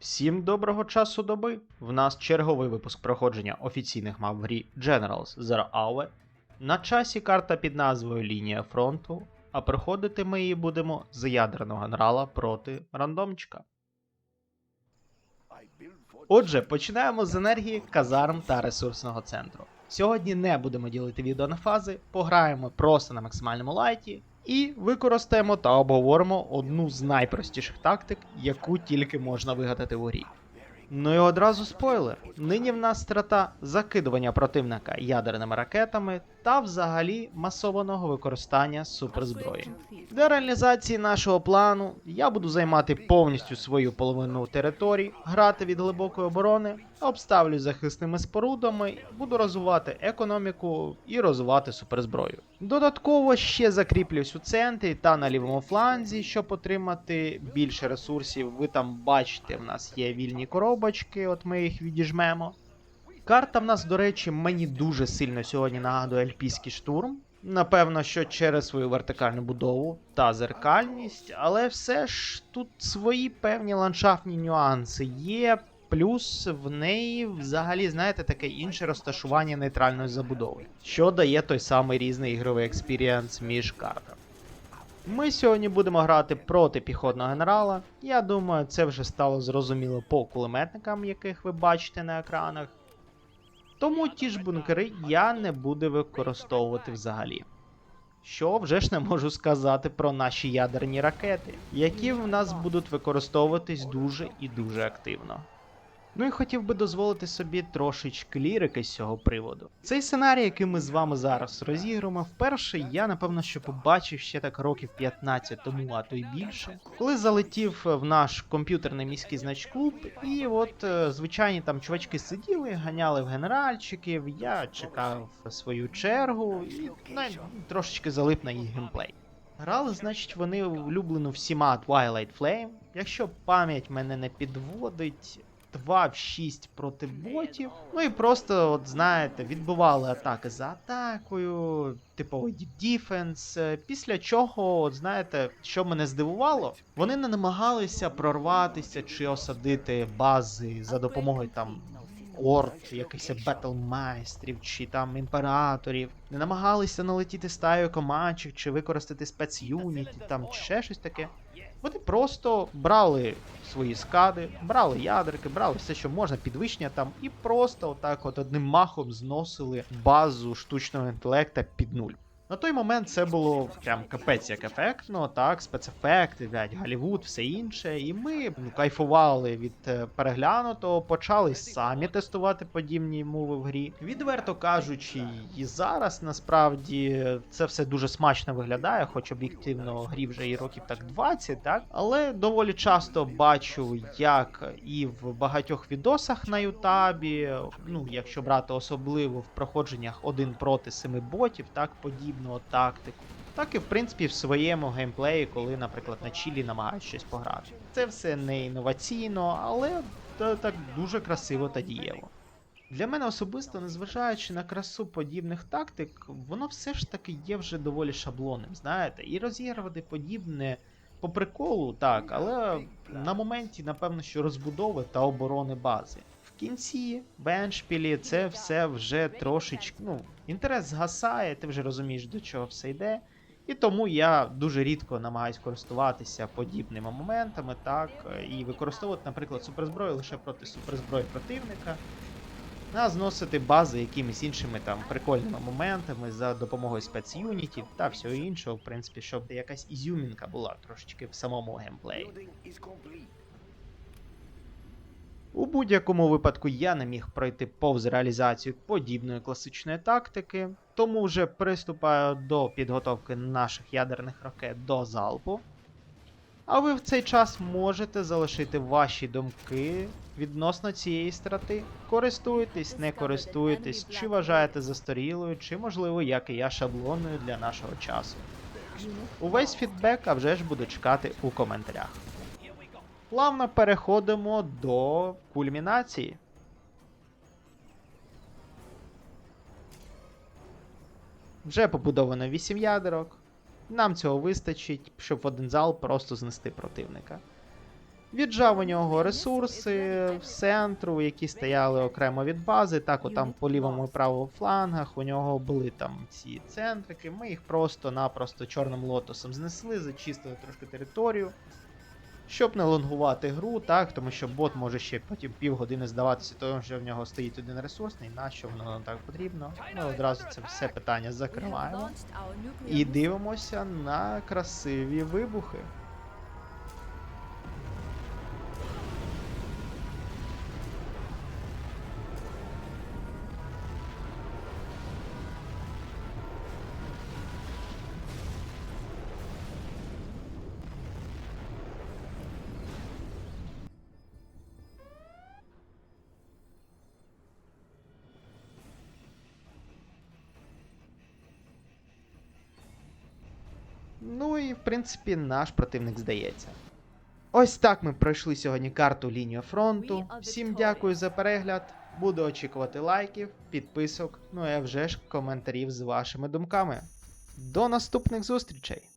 Всім доброго часу доби! В нас черговий випуск проходження офіційних мап в грі Generals Zero Hour. На часі карта під назвою Лінія фронту, а проходити ми її будемо з ядерного генерала проти рандомчика. Отже, починаємо з енергії, казарм та ресурсного центру. Сьогодні не будемо ділити відео на фази, пограємо просто на максимальному лайті і використаємо та обговоримо одну з найпростіших тактик, яку тільки можна вигадати у грі. Ну і одразу спойлер. Нині в нас страта закидування противника ядерними ракетами та взагалі масованого використання суперзброї. Для реалізації нашого плану я буду займати повністю свою половину території, грати від глибокої оборони, обставлю захисними спорудами, буду розвивати економіку і розвивати суперзброю. Додатково ще закріплюсь у центрі та на лівому фланзі, щоб отримати більше ресурсів. Ви там бачите, в нас є вільні коробочки, от ми їх відіжмемо. Карта в нас, до речі, мені дуже сильно сьогодні нагадує альпійський штурм. Напевно, що через свою вертикальну будову та зеркальність, але все ж тут свої певні ландшафтні нюанси є. Плюс в неї взагалі, знаєте, таке інше розташування нейтральної забудови, що дає той самий різний ігровий експірієнс між картами. Ми сьогодні будемо грати проти піхотного генерала. Я думаю, це вже стало зрозуміло по кулеметникам, яких ви бачите на екранах. Тому ті ж бункери я не буду використовувати взагалі. Що вже ж не можу сказати про наші ядерні ракети, які в нас будуть використовуватись дуже і дуже активно. Ну і хотів би дозволити собі трошечки лірики з цього приводу. Цей сценарій, який ми з вами зараз розігруємо, вперше я напевно що побачив ще так років 15 тому, а то й більше, коли залетів в наш комп'ютерний міський значклуб, і от е, звичайні там чувачки сиділи, ганяли в генеральчиків, я чекав свою чергу і ну, трошечки залип на їх геймплей. Грали, значить, вони улюблену всіма Twilight Flame. Якщо пам'ять мене не підводить, 2 в 6 проти ботів. Ну і просто, от знаєте, відбивали атаки за атакою, типовий діфенс. Після чого, от знаєте, що мене здивувало, вони не намагалися прорватися чи осадити бази за допомогою там. Орд, якихось бетлмайстрів чи там імператорів, не намагалися налетіти стаю команчих чи використати спецюніті, там чи ще щось таке. Вони просто брали свої скади, брали ядерки, брали все, що можна, підвищення там, і просто отак от одним махом зносили базу штучного інтелекта під нуль. На той момент це було прям капець як ефектно, так, спецефекти, блядь, Голлівуд, все інше. І ми ну, кайфували від е, переглянутого, почали самі тестувати подібні мови в грі. Відверто кажучи, і зараз насправді це все дуже смачно виглядає, хоч об'єктивно грі вже і років так 20, так. Але доволі часто бачу, як і в багатьох відосах на Ютабі, ну якщо брати особливо в проходженнях один проти семи ботів, так подібного тактику. Так і в принципі в своєму геймплеї, коли, наприклад, на Чілі намагаються щось пограти. Це все не інноваційно, але та, так дуже красиво та дієво. Для мене особисто, незважаючи на красу подібних тактик, воно все ж таки є вже доволі шаблонним, знаєте, і розігрувати подібне по приколу, так, але на моменті, напевно, що розбудови та оборони бази. Кінці беншпілі це все вже трошечки, ну, інтерес згасає, ти вже розумієш, до чого все йде. І тому я дуже рідко намагаюсь користуватися подібними моментами, так, і використовувати, наприклад, суперзброю лише проти суперзброї противника, а зносити бази якимись іншими там прикольними моментами за допомогою спецюнітів та всього іншого, в принципі, щоб якась ізюмінка була трошечки в самому геймплеї. У будь-якому випадку я не міг пройти повз реалізацію подібної класичної тактики, тому вже приступаю до підготовки наших ядерних ракет до залпу. А ви в цей час можете залишити ваші думки відносно цієї страти. Користуєтесь, не користуєтесь, чи вважаєте застарілою, чи, можливо, як і я, шаблонною для нашого часу. Увесь фідбек, а вже ж буду чекати у коментарях. Плавно переходимо до кульмінації. Вже побудовано 8 ядерок. Нам цього вистачить, щоб в один зал просто знести противника. Віджав у нього ресурси в центру, які стояли окремо від бази. Так, отам по лівому і правому флангах у нього були там ці центрики. Ми їх просто-напросто чорним лотосом знесли, зачистили трошки територію. Щоб не лонгувати гру, так, тому що бот може ще потім півгодини здаватися, тому що в нього стоїть один ресурсний, на що воно нам так потрібно. Ми одразу це все питання закриваємо. І дивимося на красиві вибухи. Ну і в принципі наш противник здається. Ось так ми пройшли сьогодні карту лінію фронту. Всім дякую за перегляд. Буду очікувати лайків, підписок, ну і вже ж коментарів з вашими думками. До наступних зустрічей!